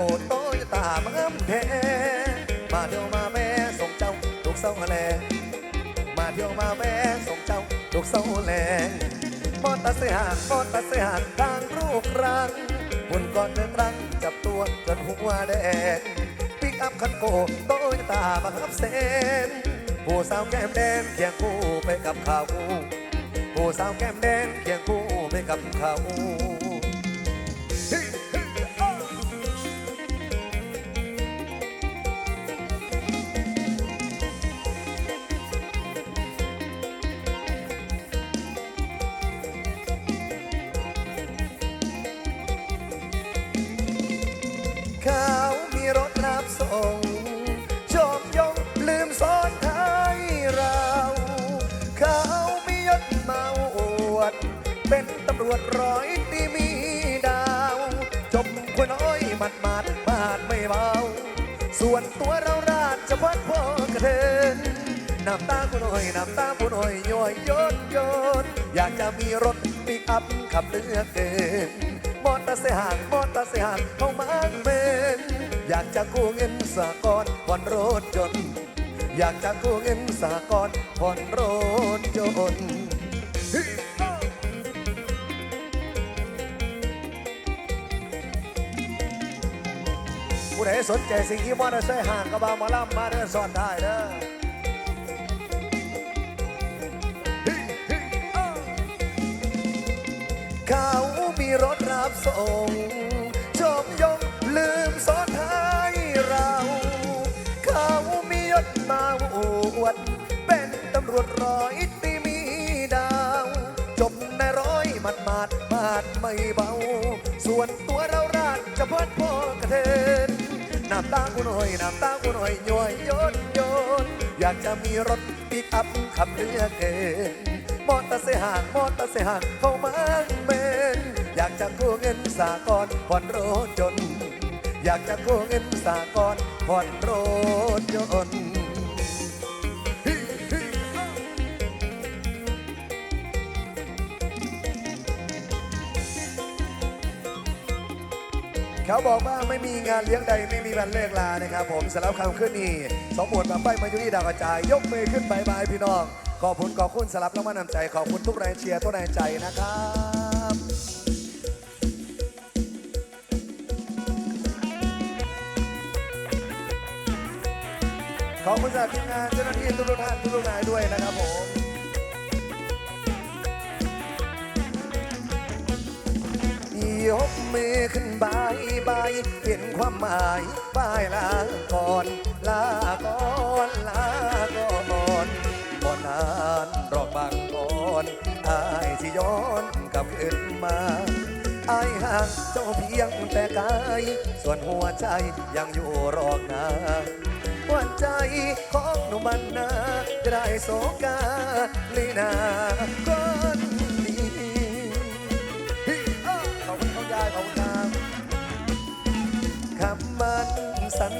โอ้โตยตาเมื่อมแท้มาเที่ยวมาแม่ส่งเจ้าลูกเศร้าแลมาเที่ยวมาแม่ส่งเจ้าลูกเศร้าแลมอเตอร์ไซค์ห่างมอเตอร์ไซค์ห่างทางรูปรังหุ่นก่อนเดินรังจับตัวจนหัวแดงปิกอัพคันโกโตยตามาขับเส้นผู้สาวแก้มแดงเคียงคู่ไปกับเขาผู้สาวแก้มแดงเคียงคู่ไปกับเขา วจร้อยตีมีดาวจบคนน้อยมัดมัดบาดไม่เบา ส่วนตัวเราราชจะพัดพอกระเทินน้ำตาผู้น้อยน้ำตาผู้น้อยย้อยยดยดอยากจะมีรถปิกอัพขับเลือกเกินมอเตอร์ไซค์ห่างมอเตอร์ไซค์ห่างเข้ามาเป็นอยากจะกู้เงินสากลผ่อนรถยนต์อยากจะกู้เงินสากลผ่อนรถยนต์ ผู้ใดสนใจสิ่งที่มอเตอร์ไซค์ห่างก็บามาล่ำมาเดินสอนได้เด้อเขามีรถรับส่งชมยงลืมซ้อนท้ายเรา เขามียศมาอวด เป็นตำรวจร้อยตีมีดาวจบในร้อยมัดมาดบาดไม่เบา ส่วนตัวเราราดจะพัดพอกระเทำตากูหน่อยน้ำตากูหน่อยย้อยยนยนอยากจะมีรถปิกอัพขับเรือเก่งมอเตอร์ไซค์ห่างมอเตอร์ไซค์ห่างเข้ามาเมนอยากจะกู้เงินสากลผ่อนรถจน อยากจะกู้เงินสากลผ่อนรถยนต์ เขาบอกว่าไม่มีงานเลี้ยงใดไม่มีวันเลิกลานะครับ ผมสำหรับคำขึ้นนี่สมบูรณ์มาไปมายุรีดาวกระจาย ยกมือขึ้นบายบายพี่น้อง ขอบคุณขอบคุณสำหรับรางวัลนำใจ ขอบคุณทุกแรงเชียร์ทุกแรงใจนะครับขอบคุณสำหรับทีมงานเจ้าหน้าที่ทุกท่านทุกนายด้วยนะครับผม ยกมือขึ้นบายบายเห็นความหมายบายลาก่อน ลาก่อนลาก่อนบ่นานรอกบางก่อนอายที่ย้อนกลับขึ้นมาอายห่างเจ้าเพียงแต่กาย ส่วนหัวใจยังอยู่รอกนาหวันใจของหนุ่มบันนาได้โศกาลีนาคน สัญ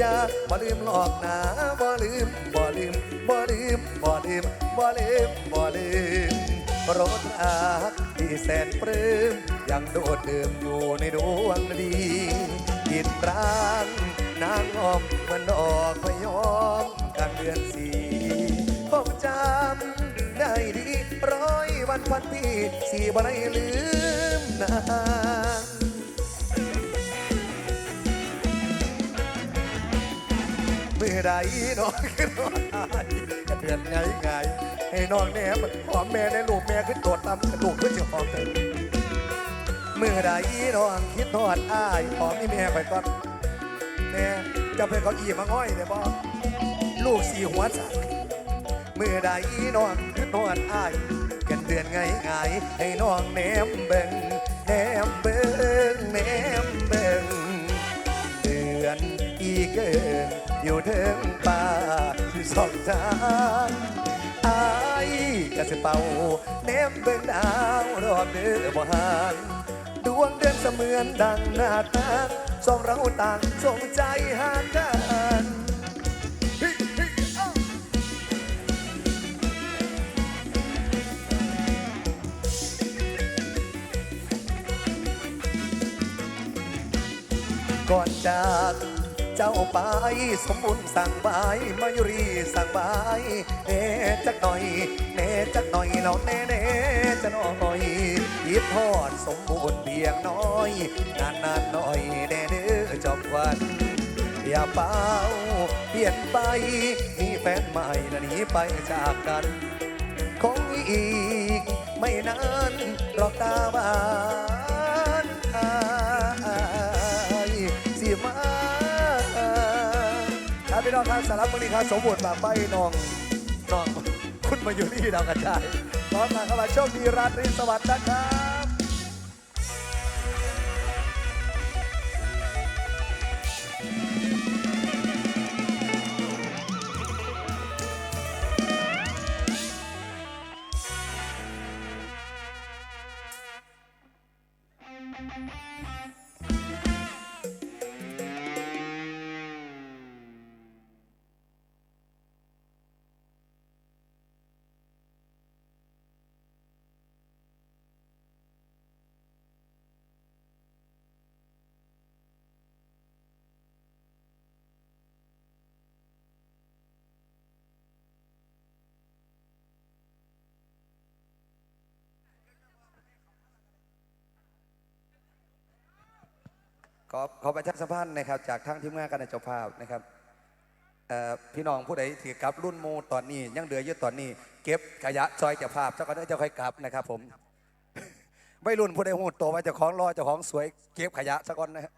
ญาบ่ลืมหลอกนะบ่ลืมบ่ลืมบ่ลืมบ่ลืมบ่ลืมบ่ลืมรถรักที่แสนปลื้มยังโดดเดิมอยู่ในดวงดีกินร้างนางอ้อมมันดอกพยอมกลางเดือนสี่คงจำได้ดีร้อยวันพันปีสี่บ่ได้ลืมนา งมือใดน้องขึ้นนอนอายกระเทือนไงไงให้น้องแนมหอมแม่ในลูกแม่ขึ้นโดดตากระดูกขึ้นเสียหอมเถอะมือใดน้องคิดทอดอายหอมนี่แม่ไปก่อนแม่จะไปเขาอีมาง่อยเนี่ยบอลูกสีหัวสักเมื่อใดน้องคิดทอดอายกันเดือนไงไงให้น้องแนมเบิ่งแนมเบิ่งแนมเบิ่งเดือนอีเกิน อยู่ถึงป่าสองทางอายกะสิเป่าเนมเบิ่งดาวรอบเดือบ่หานดวงเดือนเสมือนดังหน้าตาสองเราต่างสงใจหากันก่อนจาก เจ้าไปสมบูรณ์สั่งบายมายุรีสั่งบายเน่จักหน่อยเน่จักหน่อยเราเน่เน่จะหน่อยยิบทอดสมบูรณ์เพียงน้อย นานนานหน่อยเน่เด้อจอมวันอย่าเป้าเปลี่ยนไปมีแฟนใหม่และหนีไปจากกัน คงอีก ไม่นานหรอกตาบา ครับพี่น้องครับสารบริการสมบูรณ์แบบไปน้องน้องคุณมาอยู่นี่ดาวกระจายพร้อมมาเข้ามาโชคดีราตรีสวัสดิ์นะครับ ขอขอประชาสัมพันธ์นะครับ จากทางทีมงานการเจ้าภาพนะครับพี่น้องผู้ใดถือกลับรุ่นโมตอนนี้ ยังเหลือเยอะตอนนี้ เก็บขยะซอยเจ้าภาพเจ้าก็ได้เจ้าค่อยกลับนะครับ ผมไม่รุ่นผู้ใดหูโตว่าเจ้าของรอเจ้าของสวย เก็บขยะซะก่อนนะครับ